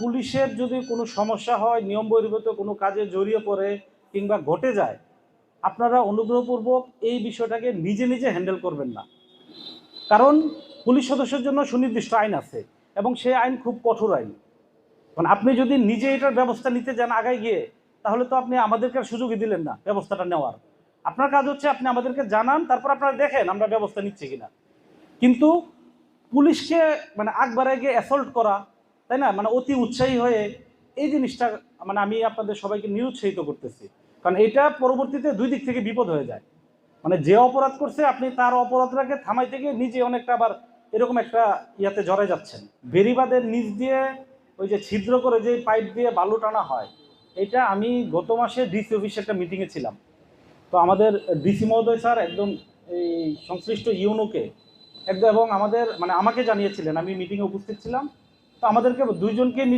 পুলিশের যদি কোনো সমস্যা হয়, নিয়ম বহির্ভূত কোনো কাজে জড়িয়ে পড়ে কিংবা ঘটে যায়, আপনারা অনুগ্রহপূর্বক এই বিষয়টাকে নিজে নিজে হ্যান্ডেল করবেন না। কারণ পুলিশ সদস্যের জন্য সুনির্দিষ্ট আইন আছে এবং সেই আইন খুব কঠোর আইন। মানে আপনি যদি নিজে এটার ব্যবস্থা নিতে যান আগায় গিয়ে, তাহলে তো আপনি আমাদেরকে সুযোগই দিলেন না ব্যবস্থাটা নেওয়ার। আপনার কাজ হচ্ছে আপনি আমাদেরকে জানান, তারপর আপনারা দেখেন আমরা ব্যবস্থা নিচ্ছি কিনা। কিন্তু পুলিশকে মানে আকবারে গিয়ে অ্যাসল্ট করা তাই না? মানে অতি উৎসাহী হয়ে এই জিনিসটা মানে আমি আপনাদের সবাইকে নিরুৎসাহিত করতেছি। কারণ এটা পরবর্তীতে দুই দিক থেকে বিপদ হয়ে যায়। মানে যে অপরাধ করছে, আপনি তার অপরাধটাকে থামাইতে গিয়ে নিজে অনেকটা আবার এরকম একটা ইয়াতে জড়ায় যাচ্ছেন। বেরিবাদের নিচ দিয়ে ওই যে ছিদ্র করে যে পাইপ দিয়ে বালু টানা হয়, এটা আমি গত মাসে ডিসি অফিসে একটা মিটিংয়ে ছিলাম। তো আমাদের ডিসি মহোদয় স্যার একদম এই সংশ্লিষ্ট ইউনোকে, একদম এবং আমাদের মানে আমাকে জানিয়েছিলেন। আমি মিটিংয়ে উপস্থিত ছিলাম। আমাদেরকে দুইজনকে